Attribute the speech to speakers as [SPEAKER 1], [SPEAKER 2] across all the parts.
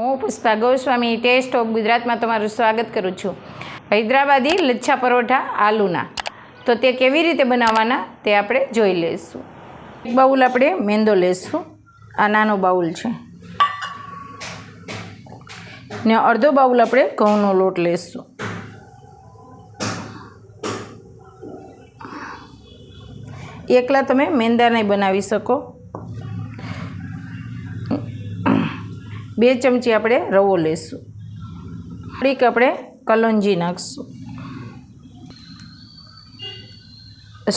[SPEAKER 1] હું Pushpa Goswami test of ગુજરાતમાં તમારું સ્વાગત કરું છું. હૈદરાબાદી લચ્છા પરોઠા આલુના. તો તે કેવી રીતે બનાવવાના તે આપણે જોઈ લઈશું. એક બાઉલ આપણે મેંદો લઈશું. આ નાનો બાઉલ છે. ને અડધો બાઉલ આપણે ઘઉંનો લોટ લઈશું. એકલા તમે મેંદા નહીં બનાવી શકો. બે ચમચી આપણે રવો લઈશું થોડીક આપણે કલોંજી નાખીશું.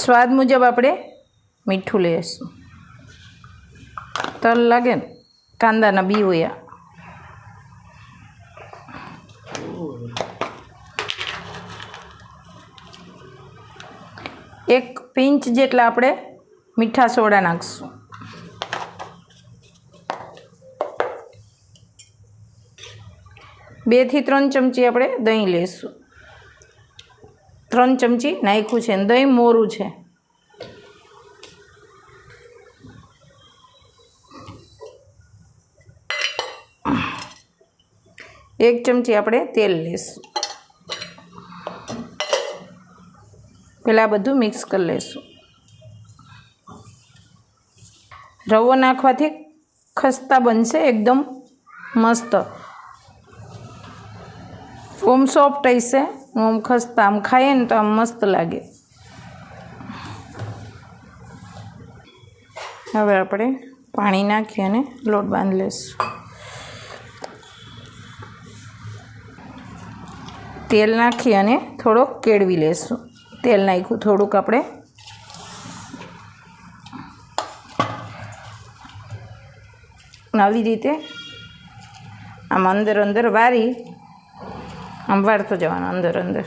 [SPEAKER 1] સ્વાદ મુજબ આપણે મીઠું લઈશું તલ લાગે ને, કાંદાના બી હોયા એક પિંચ જેટલા આપણે મીઠા સોડા નાખીશું. બેથી ત્રણ ચમચી આપણે દહીં લઈશું ત્રણ ચમચી નાખ્યું છે દહીં મોરું છે. એક ચમચી આપણે તેલ લઈશું પહેલાં બધું મિક્સ કરી લઈશું રવો નાખવાથી ખસ્તા બનશે, એકદમ મસ્ત. ઓમ સોફ્ટ હશે. આમ ખસ્તા આમ ખાઈએ ને તો આમ મસ્ત લાગે. હવે આપણે પાણી નાખી અને લોટ બાંધી લઈશું. તેલ નાખી અને થોડોક કેળવી લઈશું. તેલ નાખ્યું, થોડુંક આપણે આવી રીતે આમ અંદર અંદર વારી આમ વાળતો જવાનો, અંદર અંદર.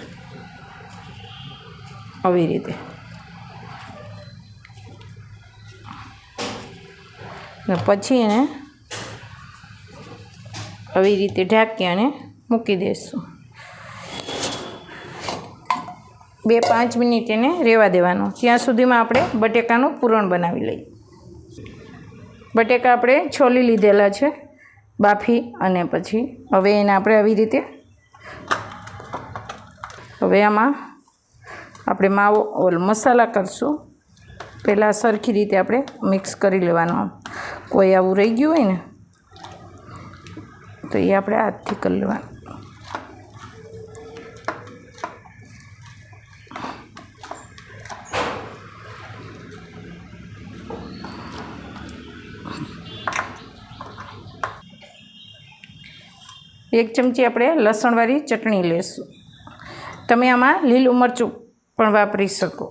[SPEAKER 1] આવી રીતે. પછી એને આવી રીતે ઢાંકી અને મૂકી દઈશું બે, પાંચ મિનિટ એને રહેવા દેવાનું. ત્યાં સુધીમાં આપણે બટેકાનું પૂરણ બનાવી લઈએ. બટેકા આપણે છોલી લીધેલા છે, બાફી અને પછી હવે એને આપણે આવી રીતે હવે આમાં આપણે માવો ઓલ મસાલા કરશું. પહેલાં સરખી રીતે આપણે મિક્સ કરી લેવાનો. કોઈ આવું રહી ગયું હોય ને, તો એ આપણે હાથથી કરી લેવાનું. એક ચમચી આપણે લસણવાળી ચટણી લેશું. તમે આમાં લીલું મરચું પણ વાપરી શકો.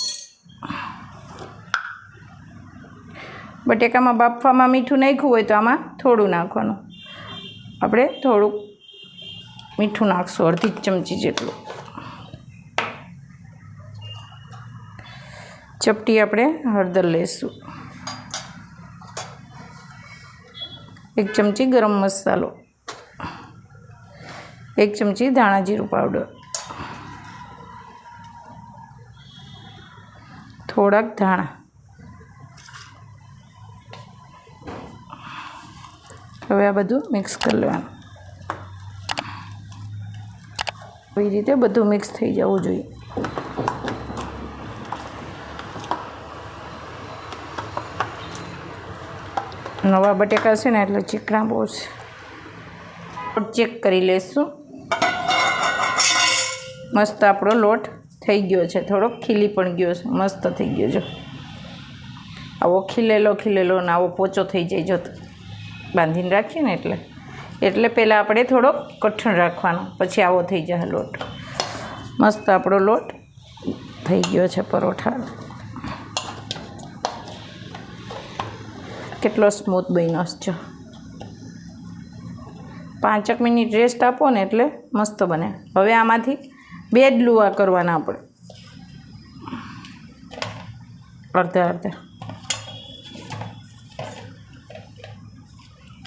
[SPEAKER 1] બટેકામાં બાફવામાં મીઠું નાખ્યું હોય તો આમાં થોડું નાખવાનું. આપણે થોડુંક મીઠું નાખશું, અડધી ચમચી જેટલું. ચપટી આપણે હળદર લઈશું એક ચમચી ગરમ મસાલો. એક ચમચી ધાણા જીરું પાવડર. થોડાક ધાણા. હવે આ બધું મિક્સ કરી લેવાનું. આવી રીતે બધું મિક્સ થઈ જવું જોઈએ. નવા બટેકા છે ને એટલે ચીકણા બહુ છે. ચેક કરી લઈશું મસ્ત આપણો લોટ થઈ ગયો છે. થોડોક ખીલી પણ ગયો છે. મસ્ત થઈ ગયો છે. આવો ખીલેલો ખીલેલો ને આવો પોચો થઈ જાય જો. બાંધીને રાખીએ ને એટલે. એટલે પહેલાં આપણે થોડોક કઠણ રાખવાનો. પછી આવો થઈ જાય લોટ. મસ્ત આપણો લોટ થઈ ગયો છે પરોઠા. કેટલો સ્મૂથ બન્યો છે પાંચક મિનિટ રેસ્ટ આપો ને એટલે મસ્ત બને. હવે આમાંથી બે જ લુવા કરવાના આપણે. અડધા અડધા.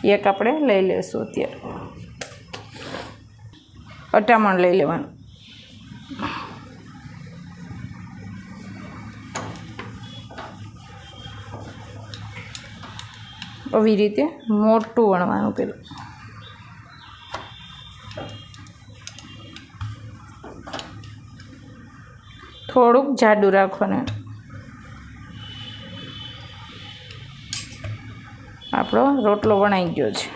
[SPEAKER 1] એક આપણે લઈ લઈશું અત્યારે. અટામણ લઈ લેવાનું. આવી રીતે મોટું વણવાનું પેલું. થોડુંક જાડું રાખવાનું. આપણો રોટલો વણાઈ ગયો છે.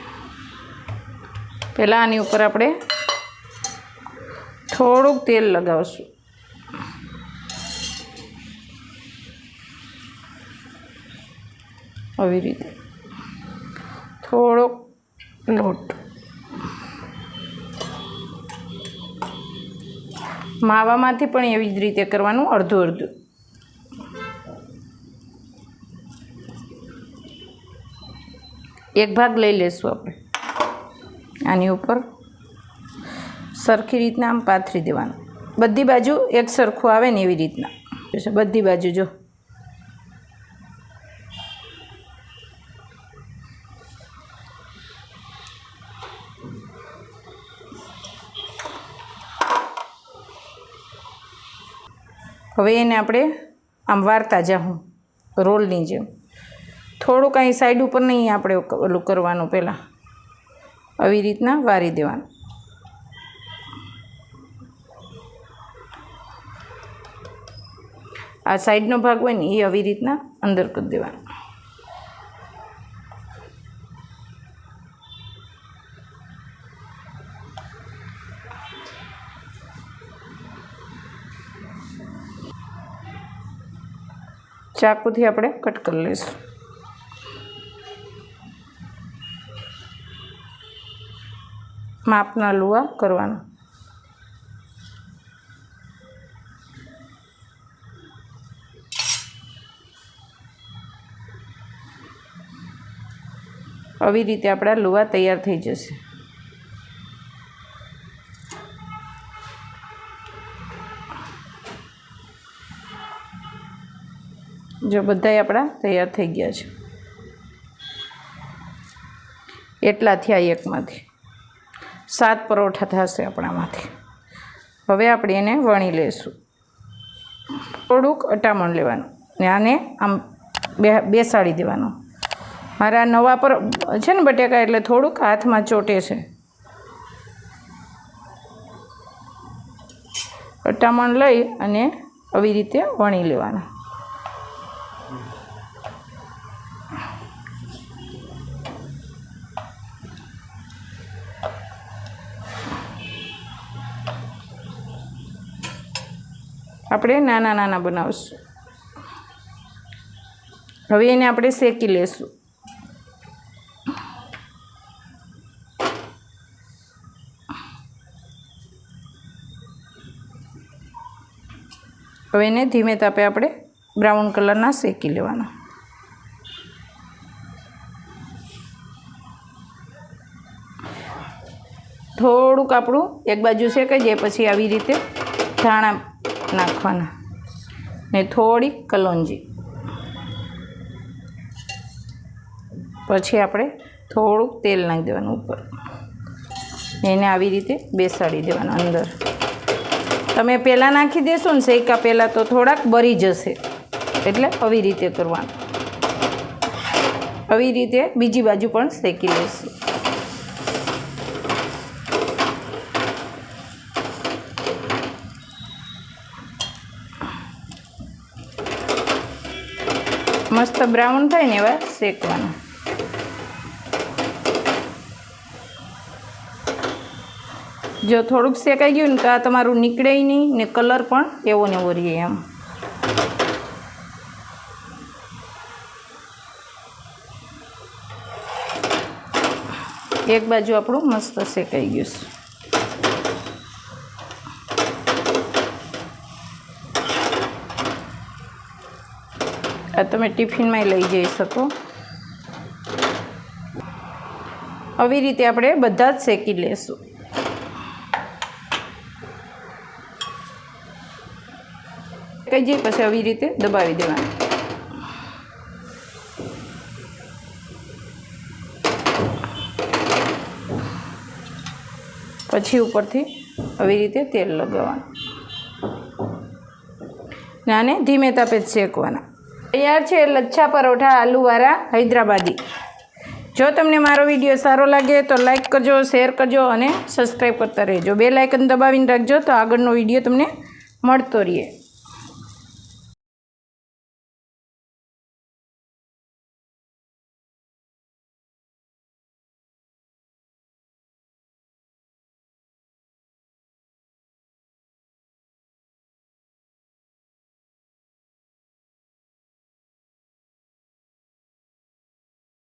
[SPEAKER 1] પહેલાં આની ઉપર આપણે થોડુંક તેલ લગાવશું. આવી રીતે. થોડોક લોટ. માવામાંથી પણ એવી જ રીતે કરવાનું અડધું અડધું. એક ભાગ લઈ લેશું આપણે. આની ઉપર સરખી રીતના આમ પાથરી દેવાનું. બધી બાજુ એક સરખું આવે ને એવી રીતના. બધી બાજુ જો. હવે એને આપણે આમ વાર્તા જાઉં રોલની જેમ. થોડુંક અહીં સાઈડ ઉપર નહીં આપણે ઓલું કરવાનું પહેલાં. આવી રીતના વારી દેવાનું. આ સાઈડનો ભાગ હોય ને એ આવી રીતના અંદર કરી દેવાનો. ચાકુથી આપણે કટ કરી લઈશું. માપના લુવા કરવાના. આવી રીતે આપણા લુવા તૈયાર થઈ જશે. જો બધાય આપણા તૈયાર થઈ ગયા છે. એટલા થયા એકમાંથી. સાત પરોઠા થશે આપણામાંથી. હવે આપણે એને વણી લઈશું. થોડુંક અટામણ લેવાનું ને આને આમ બે બેસાડી દેવાનું. મારા નવા પર છે ને બટેકા એટલે થોડુંક હાથમાં ચોટે છે. અટામણ લઈ અને આવી રીતે વણી લેવાનું. આપણે નાના નાના બનાવશું. હવે એને આપણે શેકી લેશું. હવે એને ધીમે તાપે આપણે બ્રાઉન કલરના શેકી લેવાના. થોડુંક આપણું એક બાજુ શેકાઈ જાય, પછી આવી રીતે ધાણા નાખવાના. ને થોડી કલોંજી. પછી આપણે થોડુંક તેલ નાખી દેવાનું ઉપર. એને આવી રીતે બેસાડી દેવાનું અંદર. તમે પહેલાં નાખી દેશો ને શેકા પહેલાં તો થોડાક બરી જશે. એટલે આવી રીતે કરવાનું. આવી રીતે બીજી બાજુ પણ શેકી લઈશું મસ્ત બ્રાઉન થાય ને એવા શેકવાના. જો થોડુંક શેકાઈ ગયું ને તો આ તમારું નીકળે નહીં ને કલર પણ એવો ને એવો રહીએ એમ. એક બાજુ આપણું મસ્ત શેકાઈ ગયું છે. આ તમે ટિફિનમાં લઈ જઈ શકો. આવી રીતે આપણે બધા જ શેકી લેશું. કઈ જઈએ પછી આવી રીતે દબાવી દેવાનું. પછી ઉપરથી આવી રીતે તેલ લગાવવાનું. અને ધીમે તાપે શેકવાના. તૈયાર છે લચ્છા પરોઠા આલુવાળા હૈદરાબાદી. જો તમને મારો વીડિયો સારો લાગે તો લાઇક કરજો, શેર કરજો અને સબસ્ક્રાઈબ કરતા રહેજો. બે લાઇકન દબાવીને રાખજો તો આગળનો વીડિયો તમને મળતો રહે.